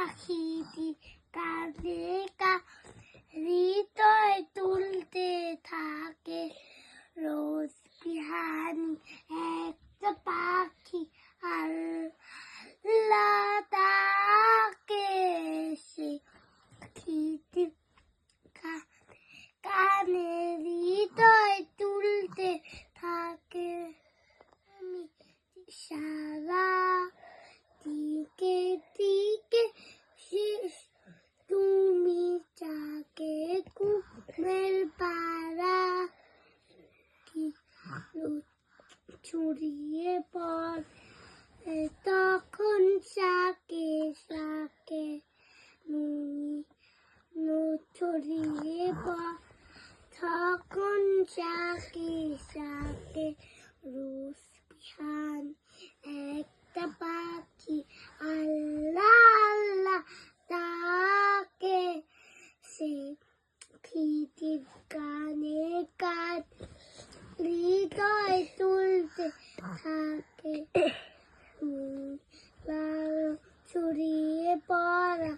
পাখিটি কাঁদে হৃদয় তুলতে থাকে। রোজ বিহানি একটা পাখি আর তাকে সে পাখিটি কানে হৃদয় তুলতে থাকে। আমি সা ছড়িয়ে পড়ে তখন সাকে নুনি ছড়িয়ে পড়ে তখন সাকে শাকে রোজ বিহান একটা পাখি, আল্লাহ আল্লাহ, তাকে সে খিটির গানে কাট হৃদয় তুলতে থাকে। লাল ছড়িয়ে পড়া